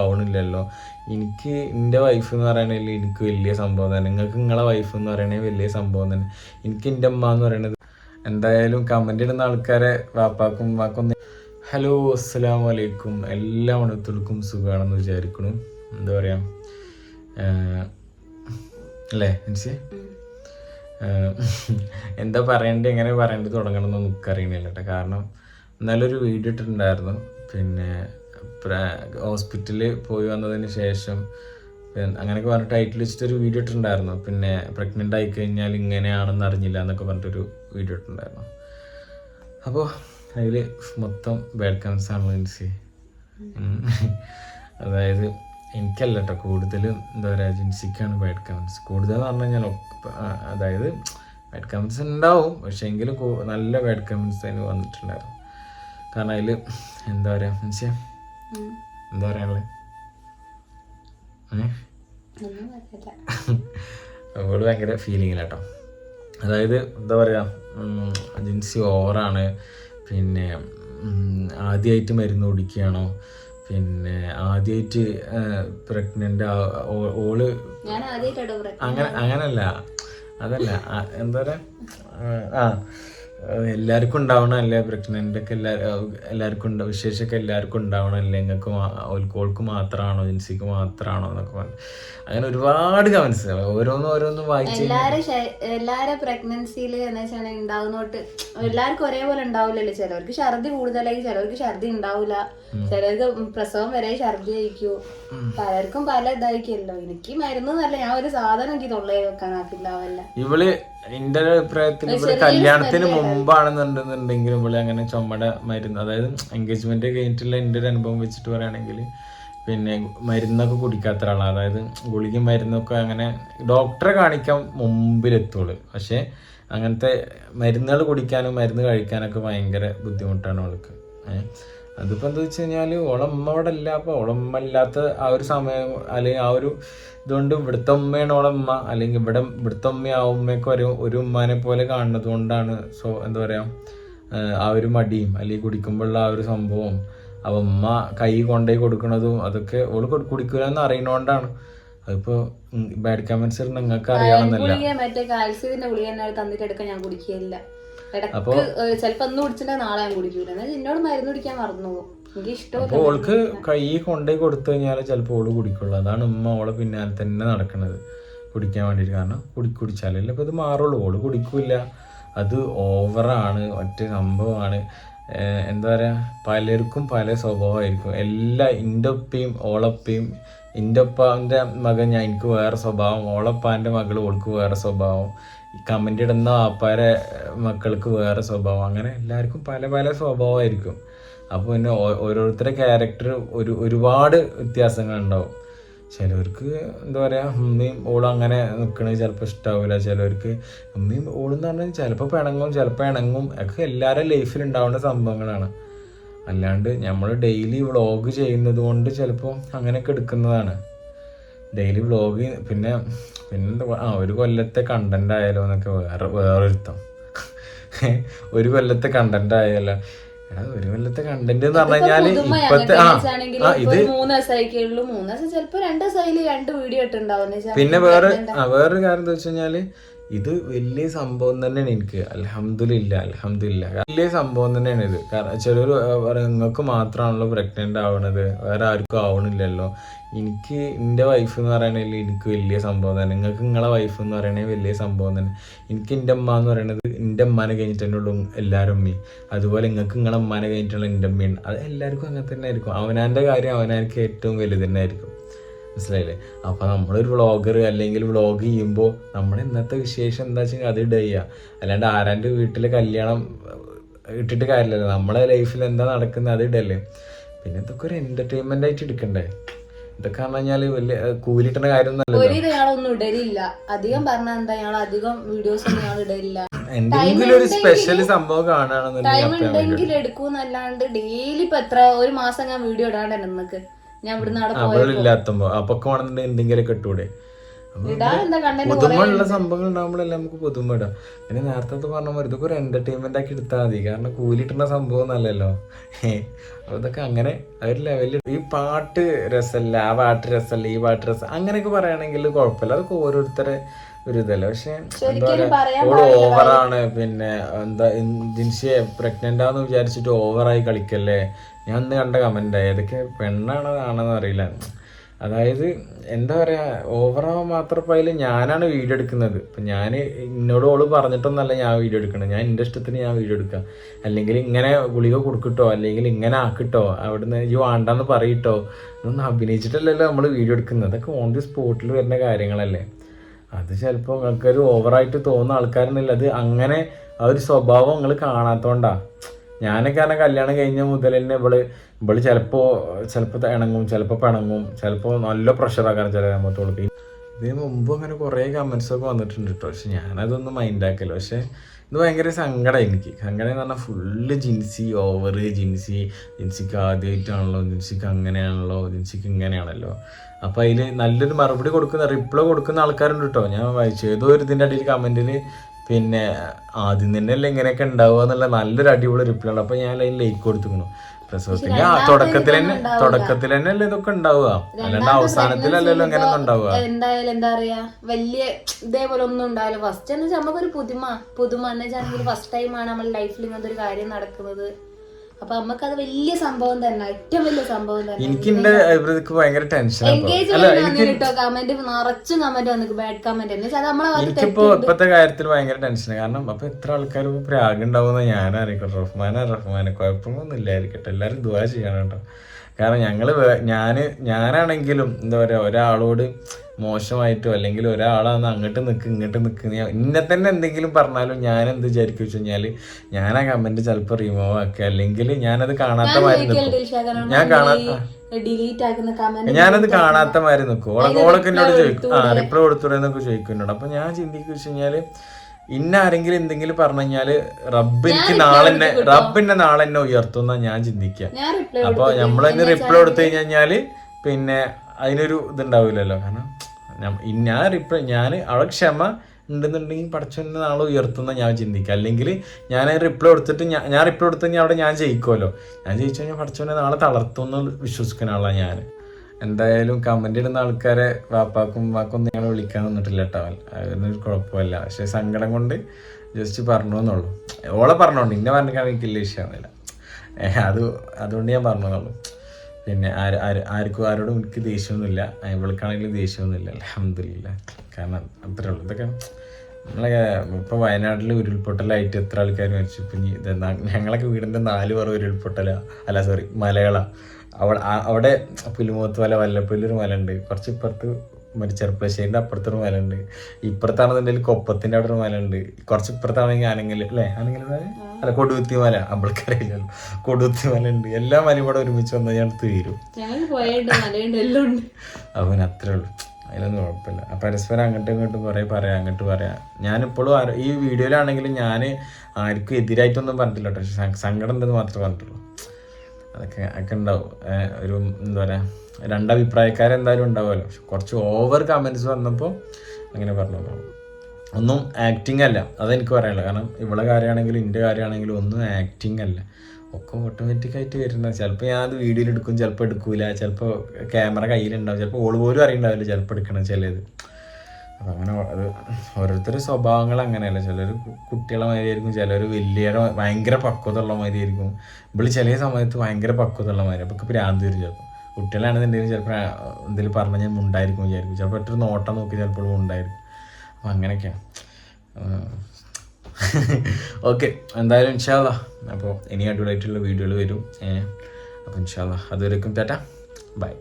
ആവണില്ലല്ലോ. എനിക്ക് എന്റെ വൈഫ് എന്ന് പറയണതിൽ എനിക്ക് വലിയ സംഭവം തന്നെ. നിങ്ങൾക്ക് നിങ്ങളെ വൈഫ് എന്ന് പറയണേ വലിയ സംഭവം തന്നെ. എനിക്ക് എന്റെ അമ്മ എന്ന് പറയണത് എന്തായാലും കമന്റ് ഇടുന്ന ആൾക്കാരെ വാപ്പാക്കും വാക്കും ഹലോ അസ്സാം വലൈക്കും എല്ലാ മണത്തുകൾക്കും സുഖമാണെന്ന് വിചാരിക്കണു. എന്താ പറയാ? അല്ലേ മനസ്സി എന്താ പറയണ്ടത്? എങ്ങനെ പറയേണ്ടത് തുടങ്ങണമെന്ന് നമുക്കറിയണില്ല കേട്ടോ. കാരണം നല്ലൊരു വീഡിയോ ഇട്ടിട്ടുണ്ടായിരുന്നു. പിന്നെ ഹോസ്പിറ്റലിൽ പോയി വന്നതിന് ശേഷം അങ്ങനെയൊക്കെ പറഞ്ഞ ടൈറ്റിൽ വെച്ചിട്ട് ഒരു വീഡിയോ ഇട്ടിട്ടുണ്ടായിരുന്നു. പിന്നെ പ്രഗ്നന്റ് ആയി കഴിഞ്ഞാൽ ഇങ്ങനെയാണെന്ന് അറിഞ്ഞില്ല എന്നൊക്കെ പറഞ്ഞിട്ടൊരു വീഡിയോ ഇട്ടിട്ടുണ്ടായിരുന്നു. അപ്പോൾ അതിൽ മൊത്തം ബാഡ് കമൻസ് ആണ് മീൻസ് അതായത് എനിക്കല്ല കേട്ടോ കൂടുതലും എന്താ പറയുക ജിൻസിക്കാണ് ബാഡ് കമൻസ് കൂടുതൽ എന്ന് പറഞ്ഞു കഴിഞ്ഞാൽ അതായത് ബാഡ് കമൻസ് ഉണ്ടാവും പക്ഷേ എങ്കിലും നല്ല ബാഡ് കമൻസ് അതിന് വന്നിട്ടുണ്ടായിരുന്നു. കാരണം അതിൽ എന്താ പറയുക മനുഷ്യ എന്താ പറയാനുള്ളത് അവൾ ഭയങ്കര ഫീലിങ്ങിലാട്ടോ അതായത് എന്താ പറയുക ജിൻസി ഓവറാണ് പിന്നെ ആദ്യമായിട്ട് മരുന്ന് കുടിക്കുകയാണോ? പിന്നെ ആദ്യമായിട്ട് പ്രഗ്നന്റ് ഓൾ അങ്ങനെ അങ്ങനല്ല. അതല്ല എന്താ പറയാ ആ. എല്ലാവർക്കും ഉണ്ടാവണല്ലേ പ്രഗ്നന്റ് ഒക്കെ എല്ലാ എല്ലാവർക്കും ഉണ്ടാവും വിശേഷമൊക്കെ എല്ലാവർക്കും ഉണ്ടാവണല്ലേ നിങ്ങൾക്ക് ഓൽക്കോൾക്ക് മാത്രമാണോ ജിൻസിക്ക് മാത്രമാണോ എന്നൊക്കെ പറഞ്ഞു. അങ്ങനെ ഒരുപാട് കമൻസ് ഓരോന്നും ഓരോന്നും വായിച്ചു എല്ലാവരും പ്രഗ്നൻസിയിൽ എന്ന് വെച്ചാൽ ഉണ്ടാവുന്നോട്ട് എല്ലാവർക്കും ഒരേപോലെ ഉണ്ടാവില്ലല്ലോ. ചിലവർക്ക് ഛർദി കൂടുതലായി ചിലവർക്ക് ഛർദി ഉണ്ടാവില്ല ചിലർക്ക് പ്രസവം വരെ ഛർദി ആയിരിക്കൂ. പലർക്കും പല ഇതായിരിക്കുമല്ലോ. എനിക്ക് മരുന്ന് നല്ല ഞാൻ ഒരു സാധനം എനിക്ക് തൊള്ളയിൽ വെക്കാൻ ആക്കിണ്ടാവല്ല ഇവൾ എന്റെ ഒരു അഭിപ്രായത്തിൽ ഇവൾ കല്യാണത്തിന് മുമ്പാണെന്നുണ്ടെന്നുണ്ടെങ്കിൽ ഇവിടെ അങ്ങനെ ചുമട മരുന്ന് അതായത് എൻഗേജ്മെന്റ് കഴിഞ്ഞിട്ടുള്ള എന്റെ ഒരു അനുഭവം വെച്ചിട്ട് പറയുകയാണെങ്കിൽ പിന്നെ മരുന്നൊക്കെ കുടിക്കാത്ത ഒരാളാണ്. അതായത് ഗുളിക മരുന്നൊക്കെ അങ്ങനെ ഡോക്ടറെ കാണിക്കാൻ മുമ്പിലെത്തുള്ളൂ. പക്ഷെ അങ്ങനത്തെ മരുന്നുകൾ കുടിക്കാനും മരുന്ന് കഴിക്കാനൊക്കെ ഭയങ്കര ബുദ്ധിമുട്ടാണ് അവൾക്ക്. അതിപ്പോൾ എന്താ വെച്ച് കഴിഞ്ഞാൽ ഓളമ്മ അവിടെ ഇല്ല അപ്പോൾ ഓളമ്മ ഇല്ലാത്ത ആ ഒരു സമയം അല്ലെങ്കിൽ ആ ഒരു ഇതുകൊണ്ട് ഇവിടുത്തെ ഉമ്മയാണ് ഓളമ്മ അല്ലെങ്കിൽ ഇവിടെ ഇവിടുത്തെ ഉമ്മ ആ ഒരു ഒരു ഉമ്മാനെ പോലെ കാണുന്നത് കൊണ്ടാണ്. സോ എന്താ പറയുക ആ ഒരു മടിയും അല്ലെങ്കിൽ കുടിക്കുമ്പോഴുള്ള ആ ഒരു സംഭവം. ആ ഉമ്മ കൈ കൊണ്ടുപോയി കൊടുക്കണതും അതൊക്കെ ഓൾ കുടിക്കൂല കുടിക്കൂലെന്ന് അറിയണോണ്ടാണ്. അതിപ്പോ ബാഡ് കമന്റ്സ് നിങ്ങൾക്ക് അറിയാമെന്നല്ല മറ്റേ എന്നെ ഞാൻ കുടിക്കുകയില്ല. ഇടയ്ക്ക് ഏഹ് ചിലപ്പോ ഒന്ന് കുടിച്ചിട്ടുണ്ടെങ്കിൽ നാളെ ഞാൻ കുടിക്കൂല. എന്നാൽ എന്നോട് മരുന്ന് കുടിക്കാൻ മറന്നു പോകും എനിക്ക് ഇഷ്ടമില്ല അപ്പോൾ ഓൾക്ക് കൈ കൊണ്ടുപോയി കൊടുത്തു കഴിഞ്ഞാൽ ചിലപ്പോൾ ഓൾ കുടിക്കുള്ളൂ. അതാണ് ഉമ്മ ഓളെ പിന്നാലെ തന്നെ നടക്കുന്നത് കുടിക്കാൻ വേണ്ടിയിട്ട്. കാരണം കുടി കുടിച്ചാലല്ലേ ഇപ്പോൾ ഇത് മാറുള്ളൂ. ഓൾ കുടിക്കൂല അത് ഓവറാണ് ഒറ്റ സംഭവമാണ്. എന്താ പറയാ? പലർക്കും പല സ്വഭാവമായിരിക്കും. എല്ലാ എന്റെ ഒപ്പയും ഓളപ്പയും എന്റെ ഒപ്പാന്റെ മകൻ ഞാൻ എനിക്ക് വേറെ സ്വഭാവം. ഓളപ്പാന്റെ മകൾ ഓൾക്ക് വേറെ സ്വഭാവം. കമന്റ് ഇടുന്ന ആപ്പാരെ മക്കൾക്ക് വേറെ സ്വഭാവം. അങ്ങനെ എല്ലാവർക്കും പല പല സ്വഭാവമായിരിക്കും. അപ്പോൾ പിന്നെ ഓരോരുത്തരുടെ ക്യാരക്ടർ ഒരു ഒരുപാട് വ്യത്യാസങ്ങളുണ്ടാവും. ചിലവർക്ക് എന്താ പറയുക ഉമ്മയും ഓളും അങ്ങനെ നിൽക്കണത് ചിലപ്പോൾ ഇഷ്ടാവില്ല ചിലവർക്ക് ഉമ്മയും ഓളും എന്ന് പറഞ്ഞാൽ ചിലപ്പോൾ പിണങ്ങും ചിലപ്പോൾ ഇണങ്ങും. ഒക്കെ എല്ലാവരുടെ ലൈഫിൽ ഉണ്ടാവുന്ന സംഭവങ്ങളാണ്. അല്ലാണ്ട് നമ്മൾ ഡെയിലി വ്ളോഗ് ചെയ്യുന്നത് കൊണ്ട് ചിലപ്പോൾ അങ്ങനെയൊക്കെ എടുക്കുന്നതാണ്. ഡെയിലി വ്ളോഗ് പിന്നെ പിന്നെ ആ ഒരു കൊല്ലത്തെ കണ്ടന്റ് ആയാലോ എന്നൊക്കെ വേറെ വേറൊരുത്തം ഒരു കൊല്ലത്തെ കണ്ടന്റ് ആയാലോ. എടാ ഒരു കൊല്ലത്തെ കണ്ടന്റ് എന്ന് പറഞ്ഞു കഴിഞ്ഞാൽ ഇപ്പത്തെ ആ ഇത് മൂന്ന് ദിവസമായിക്കുള്ളൂ മൂന്ന് ദിവസം ചിലപ്പോ രണ്ട് ദിവസമായിൽ രണ്ട് വീഡിയോ ഇട്ടുണ്ടാവും പിന്നെ വേറെ വേറൊരു കാര്യം എന്താ വെച്ച് കഴിഞ്ഞാൽ ഇത് വലിയ സംഭവം തന്നെയാണ് എനിക്ക്. അലഹമില്ല അലഹമില്ല വലിയ സംഭവം തന്നെയാണ് ഇത്. കാരണം ചിലർ നിങ്ങൾക്ക് മാത്രമാണല്ലോ പ്രഗ്നന്റ് ആവണത്. വേറെ ആർക്കും ആവണില്ലല്ലോ. എനിക്ക് എന്റെ വൈഫ് എന്ന് പറയണതിൽ എനിക്ക് വലിയ സംഭവം തന്നെ. നിങ്ങൾക്ക് നിങ്ങളെ വൈഫ് എന്ന് പറയണത് വലിയ സംഭവം തന്നെ. എനിക്ക് എന്റെ അമ്മ എന്ന് പറയണത് എന്റെ അമ്മനെ കഴിഞ്ഞിട്ട് തന്നെ ഉള്ളൂ എല്ലാവരും അമ്മയും അതുപോലെ നിങ്ങൾക്ക് നിങ്ങളെ അമ്മനെ കഴിഞ്ഞിട്ടുള്ള എന്റെ അമ്മയാണ് അത് എല്ലാവർക്കും അങ്ങനെ തന്നെ ആയിരിക്കും. അവനാന്റെ കാര്യം അവനായിരിക്കും ഏറ്റവും വലുത് തന്നെ ആയിരിക്കും. മനസ്സിലായില്ലേ? അപ്പൊ നമ്മളൊരു വ്ളോഗർ അല്ലെങ്കിൽ വ്ളോഗ് ചെയ്യുമ്പോൾ നമ്മുടെ ഇന്നത്തെ വിശേഷം എന്താ വെച്ചാൽ അത് ഇടുക ചെയ്യുക അല്ലാണ്ട് ആരാന്റെ വീട്ടിലെ കല്യാണം ഇട്ടിട്ട് കാര്യമില്ലല്ലോ. നമ്മളെ ലൈഫിൽ എന്താ നടക്കുന്നത് അത് ഇടല്ലേ. പിന്നെ ഇതൊക്കെ ഒരു എന്റർടൈൻമെന്റ് ആയിട്ട് എടുക്കണ്ടേ? ഇതൊക്കെ പറഞ്ഞു വലിയ കൂലിട്ടുന്ന കാര്യം ഒരു ഞങ്ങളൊന്നും ഇടലില്ല. അധികം പറഞ്ഞാൽ എന്താ ഞങ്ങൾ അധികം വീഡിയോസ് ഒന്നും ഞങ്ങൾ ഇടലില്ല. എന്തെങ്കിലും ഒരു സ്പെഷ്യൽ സംഭവം കാണുകയാണെന്നുണ്ടെങ്കിൽ എടുക്കൂന്നല്ലാണ്ട് ഡെയിലി ഇപ്പൊ എത്ര ഒരു മാസം ഞാൻ വീഡിയോ ഇടാണ്ട് നിന്നക്ക്. ഞാൻ ഇവിടുന്ന് അവിടെ പോയ അവളില്ലാത്തുമ്പോ അപ്പൊ ഒക്കെ വേണമെന്നുണ്ടെങ്കിൽ എന്തെങ്കിലും ഇട്ടൂടെ. ഇടാൻ എന്താ കണ്ടന്റ് പുതുമയുള്ള സംഭവങ്ങൾ ഉണ്ടാകുമ്പോഴല്ലേ നമുക്ക് പുതുമ ഇടാം. പിന്നെ നേരത്തെ പറഞ്ഞ പോലെ ഇതൊക്കെ ഒരു എന്റർടൈൻമെന്റ് ആക്കി എടുത്താൽ മതി. കാരണം കൂലിട്ടുന്ന സംഭവം ഒന്നല്ലല്ലോ അപ്പൊ ഇതൊക്കെ അങ്ങനെ ഒരു ലെവലിൽ ഈ പാട്ട് രസല്ല ആ പാട്ട് രസമല്ല ഈ പാട്ട് രസം. അങ്ങനെയൊക്കെ പറയുകയാണെങ്കിൽ കുഴപ്പമില്ല. അതൊക്കെ ഓരോരുത്തരെ ഒരു ഇതല്ല പക്ഷെ ഓൾ ഓവറാണ്. പിന്നെ എന്താ ജിൻസിയെ പ്രഗ്നന്റ് ആന്ന് വിചാരിച്ചിട്ട് ഓവറായി കളിക്കല്ലേ? ഞാൻ അന്ന് കണ്ട കമന്റ് ഏതൊക്കെ പെണ്ണാണോ ആണെന്ന് അറിയില്ല. അതായത് എന്താ പറയാ ഓവറാവാൻ മാത്രം പോയാലും ഞാനാണ് വീഡിയോ എടുക്കുന്നത്. ഇപ്പം ഞാൻ എന്നോട് ഓൾ പറഞ്ഞിട്ടൊന്നല്ല ഞാൻ വീഡിയോ എടുക്കണം ഞാൻ എന്റെ ഇഷ്ടത്തിന് ഞാൻ വീഡിയോ എടുക്കാം. അല്ലെങ്കിൽ ഇങ്ങനെ ഗുളിക കൊടുക്കട്ടോ അല്ലെങ്കിൽ ഇങ്ങനെ ആക്കിട്ടോ അവിടുന്ന് ഈ വേണ്ടെന്ന് പറയിട്ടോ ഇതൊന്നും അഭിനയിച്ചിട്ടല്ലല്ലോ നമ്മൾ വീഡിയോ എടുക്കുന്നത്. അതൊക്കെ ഓൺ ദി സ്പോട്ടിൽ വരുന്ന കാര്യങ്ങളല്ലേ. അത് ചിലപ്പോൾ നിങ്ങൾക്കൊരു ഓവറായിട്ട് തോന്നുന്ന ആൾക്കാരെന്നില്ല അത് അങ്ങനെ ആ ഒരു സ്വഭാവം നിങ്ങൾ കാണാത്തോണ്ടാ. ഞാനൊക്കെ കാരണം കല്യാണം കഴിഞ്ഞ മുതൽ തന്നെ ഇവൾ ഇവൾ ചിലപ്പോ ചിലപ്പോ ഇണങ്ങും ചിലപ്പോ പിണങ്ങും ചിലപ്പോ നല്ല പ്രഷറാക്കാൻ ചില സമയത്തോൾക്ക് ഇതിന് മുമ്പ് അങ്ങനെ കുറേ കമൻസ് ഒക്കെ വന്നിട്ടുണ്ട് കേട്ടോ പക്ഷെ ഞാനതൊന്നും മൈൻഡാക്കില്ല പക്ഷേ ഇത് ഭയങ്കര സങ്കടം എനിക്ക്. സങ്കടം എന്ന് പറഞ്ഞാൽ ഫുള്ള് ജിൻസി ഓവർ ജിൻസി. ജിൻസിക്ക് ആദ്യമായിട്ടാണല്ലോ ജിൻസിക്ക് അങ്ങനെയാണല്ലോ ജിൻസിക്ക് ഇങ്ങനെയാണല്ലോ. അപ്പോൾ അതിൽ നല്ലൊരു മറുപടി കൊടുക്കുന്ന റിപ്ലൈ കൊടുക്കുന്ന ആൾക്കാരുണ്ട് കേട്ടോ ഞാൻ വായിച്ചു. ഏതോ ഒരു ഇതിന്റെ അടിയിൽ കമന്റിൽ പിന്നെ ആദ്യം തന്നെയല്ലേ ഇങ്ങനെയൊക്കെ ഉണ്ടാവുക എന്നുള്ള നല്ലൊരു അടിപൊളി റിപ്ലൈ ഉണ്ട് അപ്പോൾ ഞാൻ അതിൽ ലൈക്ക് കൊടുത്തിക്കണു. പ്രസവത്തിന്റെ ആ തുടക്കത്തിൽ തന്നെ തുടക്കത്തിൽ തന്നെ അല്ലേ ഇതൊക്കെ ഉണ്ടാവുക? അല്ലാണ്ട് അവസാനത്തിലല്ലല്ലോ ഇങ്ങനെയൊന്നും ഉണ്ടാവുക? എന്തായാലും എന്താ പറയാ വലിയ ഇതേപോലെ ഒന്നും ഉണ്ടാവില്ല. ഫസ്റ്റ് എന്ന് വെച്ചാൽ നമുക്കൊരു പുതുമ പുതുമ എന്ന് വെച്ചാണെങ്കിൽ ഫസ്റ്റ് ടൈമാണ് നമ്മുടെ ലൈഫിൽ ഇങ്ങനത്തെ ഒരു കാര്യം നടക്കുന്നത്. അപ്പൊ അത് വലിയ സംഭവം തന്നെ ഏറ്റവും വലിയ സംഭവം തന്നെ. എനിക്ക് ഭയങ്കര ടെൻഷൻ കേട്ടോ കമന്റ് നിറച്ചു കമന്റ് വന്നു ബാഡ് കമന്റ് എന്ന് വെച്ചാൽ നമ്മളെ ഭാഗത്ത് എനിക്കിപ്പോ ഇപ്പത്തെ കാര്യത്തിൽ ഭയങ്കര ടെൻഷൻ കാരണം അപ്പൊ എത്ര ആൾക്കാർ പ്രാഗുണ്ടാവുന്ന റഹ്മാനാ റഹ്മാനെ റഹ്മാനെ. കുഴപ്പമൊന്നും ഇല്ലായിരിക്കട്ടെ. എല്ലാരും ദുവാ ചെയ്യണം കേട്ടോ. കാരണം ഞങ്ങൾ ഞാൻ ഞാൻ ഞാനാണെങ്കിലും എന്താ പറയുക ഒരാളോട് മോശമായിട്ടോ അല്ലെങ്കിൽ ഒരാളാന്ന് അങ്ങോട്ട് നിൽക്ക് ഇങ്ങോട്ട് നിൽക്ക് എന്നെ ഇന്നെ തന്നെ എന്തെങ്കിലും പറഞ്ഞാലും ഞാൻ എന്ത് വിചാരിക്കും വെച്ച് കഴിഞ്ഞാൽ ഞാൻ ആ കമന്റ് ചിലപ്പോൾ റിമൂവ് ആക്കുക. അല്ലെങ്കിൽ ഞാനത് കാണാത്ത മാതിരി നിൽക്കും ഞാൻ കാണാത്ത ഞാനത് കാണാത്ത മാതിരി നിൽക്കും ഓളെ ഓളൊക്കെ എന്നോട് ചോദിക്കും. ആ റിപ്ലൈ കൊടുത്തൂടെന്നൊക്കെ ചോദിക്കും എന്നോട്. അപ്പൊ ഞാൻ ചിന്തിക്കുക വെച്ച് കഴിഞ്ഞാൽ ഇന്ന ആരെങ്കിലും എന്തെങ്കിലും പറഞ്ഞു കഴിഞ്ഞാൽ റബ്ബ് എനിക്ക് നാളെ റബ്ബിന്റെ നാളെ എന്നെ ഉയർത്തുന്ന ഞാൻ ചിന്തിക്ക. അപ്പൊ നമ്മളതിന് റിപ്ലൈ കൊടുത്തു കഴിഞ്ഞ് കഴിഞ്ഞാൽ പിന്നെ അതിനൊരു ഇതുണ്ടാവില്ലല്ലോ. കാരണം ഞാൻ- റിപ്ലൈ ഞാൻ അവളെ ക്ഷമ ഉണ്ടെന്നുണ്ടെങ്കിൽ പഠിച്ചെന്നെ നാളെ ഉയർത്തുന്ന ഞാൻ ചിന്തിക്കുക അല്ലെങ്കിൽ ഞാൻ റിപ്ലൈ കൊടുത്തിട്ട് ഞാൻ ഞാൻ റിപ്ലൈ കൊടുത്തു കഴിഞ്ഞാൽ അവിടെ ഞാൻ ജയിക്കുമല്ലോ ഞാൻ ജയിച്ചു കഴിഞ്ഞാൽ പഠിച്ചവനെ നാളെ തളർത്തുമെന്ന് വിശ്വസിക്കുന്ന ആളാണ് ഞാൻ എന്തായാലും കമന്റ് ഇടുന്ന ആൾക്കാരെ വാപ്പാക്കും വാക്കും നിങ്ങൾ വിളിക്കാൻ നിന്നിട്ടില്ല കേട്ടോ അതൊന്നും കുഴപ്പമില്ല. പക്ഷെ സങ്കടം കൊണ്ട് ജസ്റ്റ് പറഞ്ഞു എന്നുള്ളൂ. ഓളെ പറഞ്ഞോണ്ട് ഇന്നെ പറഞ്ഞാൽ എനിക്കില്ല വിഷയമൊന്നുമില്ല ഏഹ് അത് അതുകൊണ്ട് ഞാൻ പറഞ്ഞു എന്നുള്ളൂ. പിന്നെ ആര് ആര് ആർക്കും ആരോടും എനിക്ക് ദേഷ്യമൊന്നുമില്ല. ഇവൾക്കാണെങ്കിലും ദേഷ്യമൊന്നുമില്ല. അലഹമില്ല കാരണം അത്രേ ഉള്ളൂ. ഇതൊക്കെ നമ്മളെ ഇപ്പോൾ വയനാട്ടിൽ ഉരുൾപൊട്ടലായിട്ട് എത്ര ആൾക്കാർ മരിച്ചു. ഇപ്പം ഞങ്ങളൊക്കെ വീടിന്റെ നാല് പറ ഉരുൾപൊട്ടല. അല്ല സോറി മലകള. അവിടെ അവിടെ പുലിമുഖത്ത് മല വല്ലപ്പുല്ലൊരു മല ഉണ്ട് കുറച്ച് ഇപ്പുറത്ത് മറ്റേ ചെറുപ്പശ്ശേരിന്റെ അപ്പുറത്തൊരു മല ഉണ്ട് ഇപ്പുറത്താണെന്നുണ്ടെങ്കിൽ കൊപ്പത്തിന്റെ അവിടെ ഒരു മല ഉണ്ട് കുറച്ച് ഇപ്പുറത്താണെങ്കിൽ ആണെങ്കിൽ അല്ലേ? ആണെങ്കിൽ അല്ല കൊടുകുത്തി മല. അമ്പൾക്കറിയില്ലല്ലോ കൊടുകുത്തി മല ഉണ്ട് എല്ലാ മലയും കൂടെ ഒരുമിച്ച് വന്നാൽ ഞാൻ തീരും അപ്പൊ പിന്നെ അത്രേ ഉള്ളൂ. അതിലൊന്നും കുഴപ്പമില്ല. പരസ്പരം അങ്ങോട്ടും ഇങ്ങോട്ടും കുറേ പറയാം അങ്ങോട്ട് പറയാം. ഞാനിപ്പോഴും ഈ വീഡിയോയിലാണെങ്കിലും ഞാൻ ആർക്കും എതിരായിട്ടൊന്നും പറഞ്ഞിട്ടില്ല കേട്ടോ. സങ്കടം ഉണ്ടെന്ന് മാത്രമേ പറഞ്ഞിട്ടുള്ളൂ. അതൊക്കെ ഒക്കെ ഉണ്ടാവും. ഒരു എന്താ പറയുക രണ്ടഭിപ്രായക്കാരെന്തായാലും ഉണ്ടാവുമല്ലോ. പക്ഷെ കുറച്ച് ഓവർ കമൻസ് വന്നപ്പോൾ അങ്ങനെ പറഞ്ഞു. ഒന്നും ആക്ടിങ് അല്ല. അതെനിക്ക് പറയാനുള്ളത്. കാരണം ഇവളെ കാര്യമാണെങ്കിലും എന്റെ കാര്യമാണെങ്കിലും ഒന്നും ആക്ടിങ് അല്ല. ഒക്കെ ഓട്ടോമാറ്റിക് ആയിട്ട് വരുന്നത് ചിലപ്പോൾ ഞാൻ അത് വീഡിയോയിൽ എടുക്കും ചിലപ്പോൾ എടുക്കൂല. ചിലപ്പോൾ ക്യാമറ കയ്യിലുണ്ടാവും. ചിലപ്പോൾ ഓൾ പോലും അറിയണ്ടാവില്ല ചിലപ്പോൾ എടുക്കണം ചിലത്. അപ്പം അങ്ങനെ അത് ഓരോരുത്തരുടെ സ്വഭാവങ്ങൾ അങ്ങനെയല്ല. ചിലർ കുട്ടികളെ മാതിരി ആയിരിക്കും ചിലർ വലിയ ഭയങ്കര പക്വതുള്ള മാതിരി ആയിരിക്കും ഇവൾ ചില സമയത്ത് ഭയങ്കര പക്വതുള്ള മാതിരി അപ്പോൾ ഭ്രാന്ത് വരും ചിലപ്പോൾ കുട്ടികളാണെന്നുണ്ടെങ്കിൽ ചിലപ്പോൾ എന്തെങ്കിലും പറഞ്ഞു ഞാൻ മുണ്ടായിരിക്കും വിചാരിക്കും. ചിലപ്പോൾ ഒറ്റ നോട്ടം നോക്കി ചിലപ്പോൾ ഉണ്ടായിരിക്കും അപ്പം അങ്ങനെയൊക്കെയാണ്. ഓക്കെ എന്തായാലും ഇൻഷാല്ല അപ്പോൾ ഇനി അടിപൊളിയായിട്ടുള്ള വീഡിയോകൾ വരും. അപ്പോൾ ഇൻഷാല്ല അതുവരെക്കും ടാറ്റ. ബൈ.